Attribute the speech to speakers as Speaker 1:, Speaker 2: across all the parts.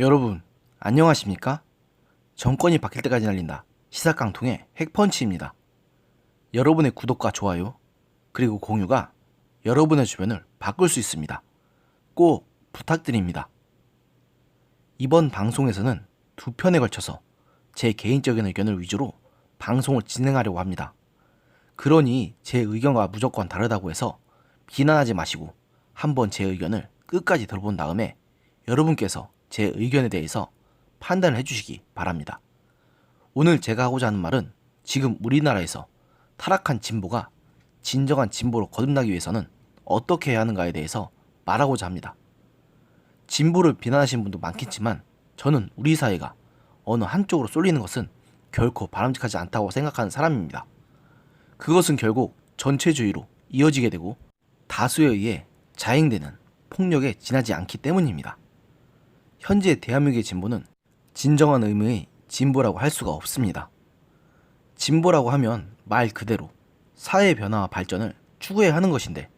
Speaker 1: 여러분, 안녕하십니까? 정권이 바뀔 때까지 날린다. 시사깡통의 핵펀치입니다. 여러분의 구독과 좋아요, 그리고 공유가 여러분의 주변을 바꿀 수 있습니다. 꼭 부탁드립니다. 이번 방송에서는 두 편에 걸쳐서 제 개인적인 의견을 위주로 방송을 진행하려고 합니다. 그러니 제 의견과 무조건 다르다고 해서 비난하지 마시고 한번 제 의견을 끝까지 들어본 다음에 여러분께서 제 의견에 대해서 판단을 해주시기 바랍니다. 오늘 제가 하고자 하는 말은 지금 우리나라에서 타락한 진보가 진정한 진보로 거듭나기 위해서는 어떻게 해야 하는가에 대해서 말하고자 합니다. 진보를 비난하시는 분도 많겠지만 저는 우리 사회가 어느 한쪽으로 쏠리는 것은 결코 바람직하지 않다고 생각하는 사람입니다. 그것은 결국 전체주의로 이어지게 되고 다수에 의해 자행되는 폭력에 지나지 않기 때문입니다. 현재 대한민국의 진보는 진정한 의미의 진보라고 할 수가 없습니다. 진보라고 하면 말 그대로 사회 변화와 발전을 추구해야 하는 것인데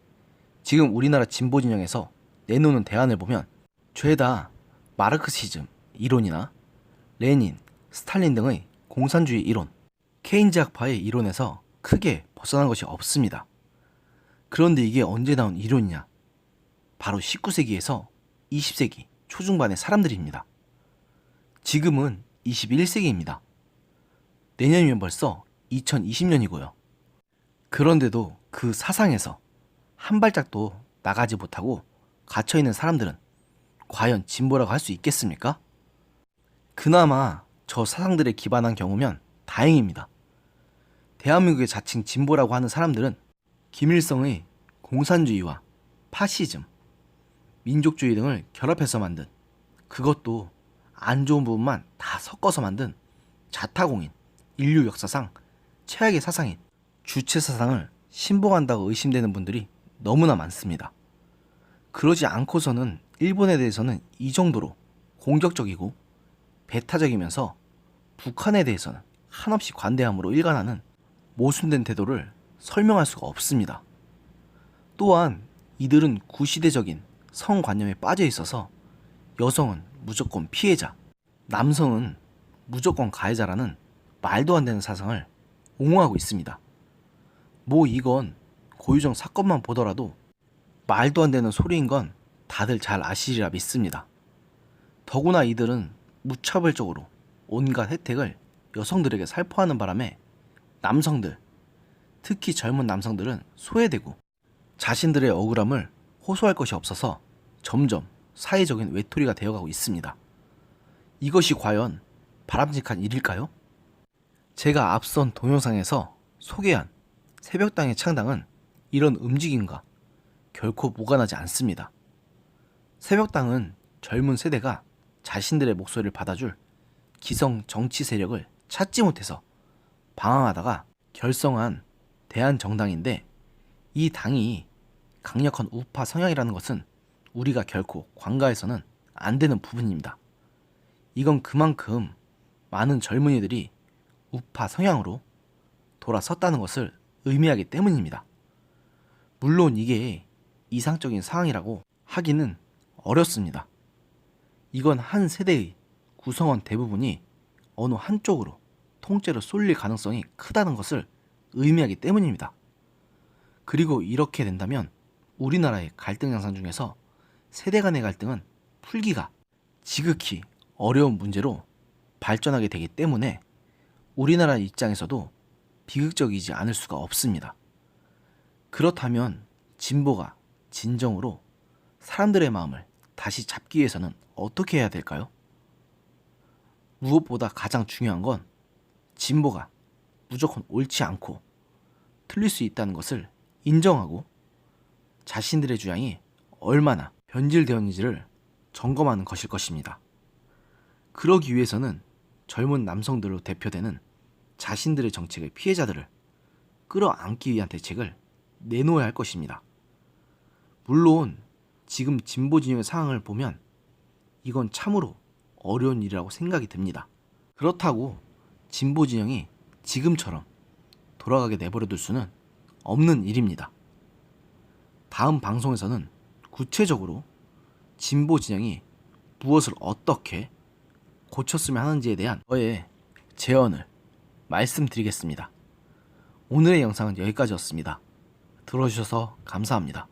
Speaker 1: 지금 우리나라 진보 진영에서 내놓는 대안을 보면 죄다 마르크시즘 이론이나 레닌, 스탈린 등의 공산주의 이론, 케인즈학파의 이론에서 크게 벗어난 것이 없습니다. 그런데 이게 언제 나온 이론이냐? 바로 19세기에서 20세기 초중반의 사람들입니다. 지금은 21세기입니다. 내년이면 벌써 2020년이고요. 그런데도 그 사상에서 한 발짝도 나가지 못하고 갇혀있는 사람들은 과연 진보라고 할 수 있겠습니까? 그나마 저 사상들에 기반한 경우면 다행입니다. 대한민국의 자칭 진보라고 하는 사람들은 김일성의 공산주의와 파시즘, 민족주의 등을 결합해서 만든 그것도 안 좋은 부분만 다 섞어서 만든 자타공인 인류 역사상 최악의 사상인 주체 사상을 신봉한다고 의심되는 분들이 너무나 많습니다. 그러지 않고서는 일본에 대해서는 이 정도로 공격적이고 배타적이면서 북한에 대해서는 한없이 관대함으로 일관하는 모순된 태도를 설명할 수가 없습니다. 또한 이들은 구시대적인 성관념에 빠져 있어서 여성은 무조건 피해자, 남성은 무조건 가해자라는 말도 안 되는 사상을 옹호하고 있습니다. 뭐 이건 고유정 사건만 보더라도 말도 안 되는 소리인 건 다들 잘 아시리라 믿습니다. 더구나 이들은 무차별적으로 온갖 혜택을 여성들에게 살포하는 바람에 남성들, 특히 젊은 남성들은 소외되고 자신들의 억울함을 호소할 것이 없어서 점점 사회적인 외톨이가 되어가고 있습니다. 이것이 과연 바람직한 일일까요? 제가 앞선 동영상에서 소개한 새벽당의 창당은 이런 움직임과 결코 무관하지 않습니다. 새벽당은 젊은 세대가 자신들의 목소리를 받아줄 기성 정치 세력을 찾지 못해서 방황하다가 결성한 대한정당인데 이 당이 강력한 우파 성향이라는 것은 우리가 결코 관가해서는 안 되는 부분입니다. 이건 그만큼 많은 젊은이들이 우파 성향으로 돌아섰다는 것을 의미하기 때문입니다. 물론 이게 이상적인 상황이라고 하기는 어렵습니다. 이건 한 세대의 구성원 대부분이 어느 한쪽으로 통째로 쏠릴 가능성이 크다는 것을 의미하기 때문입니다. 그리고 이렇게 된다면 우리나라의 갈등 양상 중에서 세대 간의 갈등은 풀기가 지극히 어려운 문제로 발전하게 되기 때문에 우리나라 입장에서도 비극적이지 않을 수가 없습니다. 그렇다면 진보가 진정으로 사람들의 마음을 다시 잡기 위해서는 어떻게 해야 될까요? 무엇보다 가장 중요한 건 진보가 무조건 옳지 않고 틀릴 수 있다는 것을 인정하고 자신들의 주장이 얼마나 변질되었는지를 점검하는 것일 것입니다. 그러기 위해서는 젊은 남성들로 대표되는 자신들의 정책의 피해자들을 끌어안기 위한 대책을 내놓아야 할 것입니다. 물론 지금 진보 진영의 상황을 보면 이건 참으로 어려운 일이라고 생각이 듭니다. 그렇다고 진보 진영이 지금처럼 돌아가게 내버려둘 수는 없는 일입니다. 다음 방송에서는 구체적으로 진보 진영이 무엇을 어떻게 고쳤으면 하는지에 대한 저의 제언을 말씀드리겠습니다. 오늘의 영상은 여기까지였습니다. 들어주셔서 감사합니다.